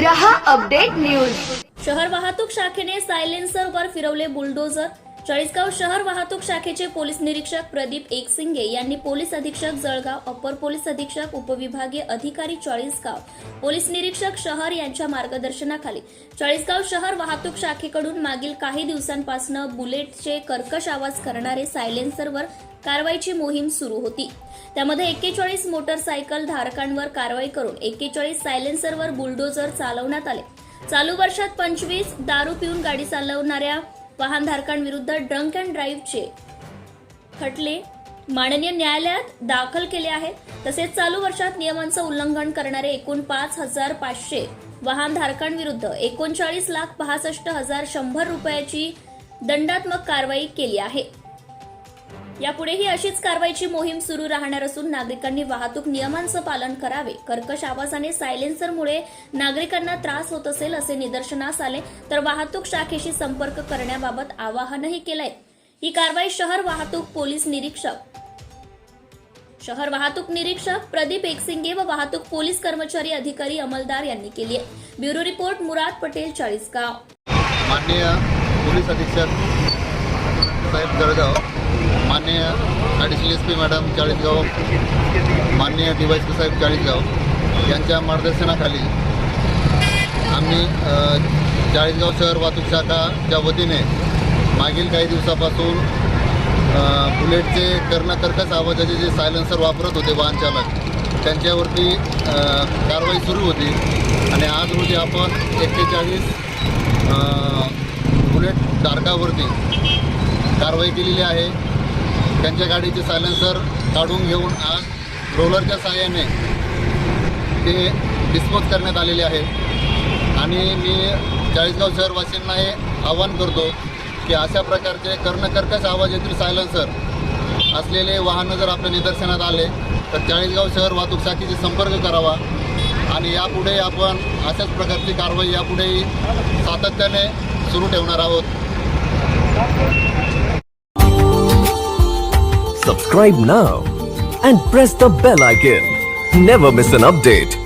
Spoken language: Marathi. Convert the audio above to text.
रहा अपडेट न्यूज। शहर वाहतूक शाखेने सायलेन्सर वर फिरवले बुलडोजर चाळीसगाव शहर वाहतूक शाखेचे पोलीस निरीक्षक प्रदीप एकसिंगे यांनी पोलीस अधीक्षक जळगाव अपर पोलीस अधीक्षक उपविभागीय अधिकारी चाळीसगाव पोलीस निरीक्षक शहर यांच्या मार्गदर्शनाखाली. चाळीसगाव शहर वाहतूक शाखेकडून मागील काही दिवसांपासून बुलेटचे कर्कश आवाज करणारे सायलेन्सरवर कारवाईची मोहीम सुरू होती. त्यामध्ये एक्केचाळीस मोटरसायकल धारकांवर कारवाई करून एक्केचाळीस सायलेन्सरवर बुलडोझर चालवण्यात आले. चालू वर्षात पंचवीस दारू पिऊन गाडी चालवणाऱ्या वाहनधारकांविरुद्ध ड्रंक अँड ड्राईव्हचे खटले माननीय न्यायालयात दाखल केले आहेत. तसेच चालू वर्षात नियमांचं उल्लंघन करणारे एकूण पाच हजार पाचशे वाहनधारकांविरुद्ध एकोणचाळीस लाख पासष्ट हजार शंभर रुपयाची दंडात्मक कारवाई केली आहे. यापुढेही अशीच कारवाईची मोहीम सुरू राहणार असून नागरिकांनी वाहतूक नियमांचं पालन करावे. कर्कश आवाजाने सायलेन्सरमुळे नागरिकांना त्रास होत असेल असे निदर्शनास आले तर वाहतूक शाखेशी संपर्क करण्याबाबत आवाहनही केलंय. ही कारवाई शहर वाहतूक पोलीस निरीक्षक. शहर वाहतूक निरीक्षक प्रदीप एकसिंगे व वाहतूक पोलीस कर्मचारी अधिकारी अमलदार यांनी केली आहे. Bureau report Murad Patel Chalisgaon. माननीय पोलीस अधीक्षक साहेब जळगाव. माननीय additional S P madam Chalisgaon. माननीय डी वाय पी साहेब चाळीसगाव. यांच्या मार्गदर्शनाखाली आम्ही चाळीसगाव शहर वाहतूक शाखाच्या वतीने मागील काही दिवसापासून बुलेटचे कर्णकर्कश आवाजाचे जे सायलेन्सर वापरत होते वाहन चालक त्यांच्यावरती कारवाई सुरू होती. आणि आज रोजी आपण एक्केचाळीस बुलेट धारकावरती कारवाई केलेली आहे. त्यांच्या गाडीचे सायलेन्सर काढून घेऊन आज रोलरच्या साहाय्याने ते डिस्पोज करण्यात आलेले आहेत. आणि मी चाळीसगाव शहरवासींना हे आवाहन करतो की अशा प्रकारचे कर्णकर्कश आवाज येथील सायलेन्सर असलेले वाहनं जर आपल्या निदर्शनात आले तर चाळीसगाव शहर वाहतूक शाखेशी संपर्क करावा. आणि यापुढे आपण अशाच प्रकारची कारवाई यापुढेही सातत्याने सुरू ठेवणार आहोत Subscribe now and press the bell icon. Never miss an update.